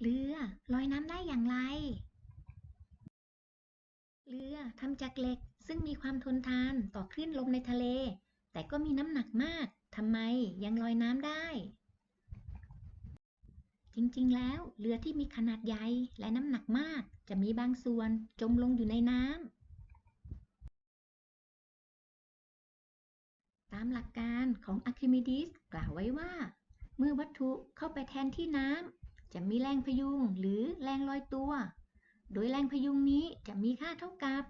เรือลอยน้ำได้อย่างไร เรือทำจากเหล็กซึ่งมีความทนทานต่อคลื่นลมในทะเล แต่ก็มีน้ำหนักมากทำไมยังลอยน้ำได้ จริงๆ แล้วเรือที่มีขนาดใหญ่และน้ำหนักมากจะมีบางส่วนจมลงอยู่ในน้ำตามหลักการของอะคิมิดิสกล่าวไว้ว่า เมื่อวัตถุเข้าไปแทนที่น้ำ จะมีแรงพยุงหรือแรงลอยตัว โดยแรงพยุงนี้จะมีค่าเท่ากับ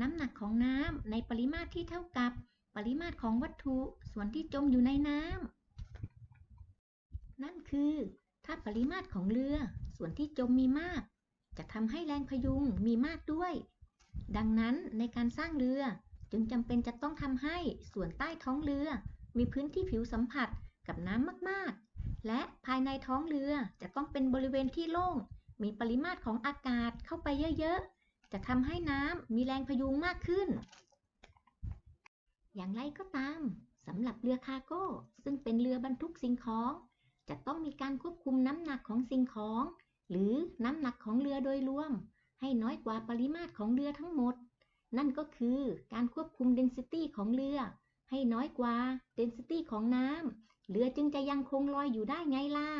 น้ำหนักของน้ำในปริมาตรที่เท่ากับปริมาตรของวัตถุส่วนที่จมอยู่ในน้ำนั่นคือถ้าปริมาตรของเรือส่วนที่จมมีมาก จะทำให้แรงพยุงมีมากด้วย ดังนั้นในการสร้างเรือจึงจำเป็นจะต้องทำให้ส่วนใต้ท้องเรือ มีพื้นที่ผิวสัมผัสกับน้ำมากๆ และภายในท้องเรือจะต้องเป็นบริเวณที่โล่ง มีปริมาตรของอากาศเข้าไปเยอะๆ จะทำให้น้ำมีแรงพยุงมากขึ้น อย่างไรก็ตามสำหรับเรือคาร์โก้ ซึ่งเป็นเรือบรรทุกสิ่งของ จะต้องมีการควบคุมน้ำหนักของสิ่งของ หรือน้ำหนักของเรือโดยรวม ให้น้อยกว่าปริมาตรของเรือทั้งหมด นั่นก็คือการควบคุม density ของเรือ ให้น้อยกว่า density ของน้ำ เรือจึงจะยังคงลอยอยู่ได้ไงล่ะ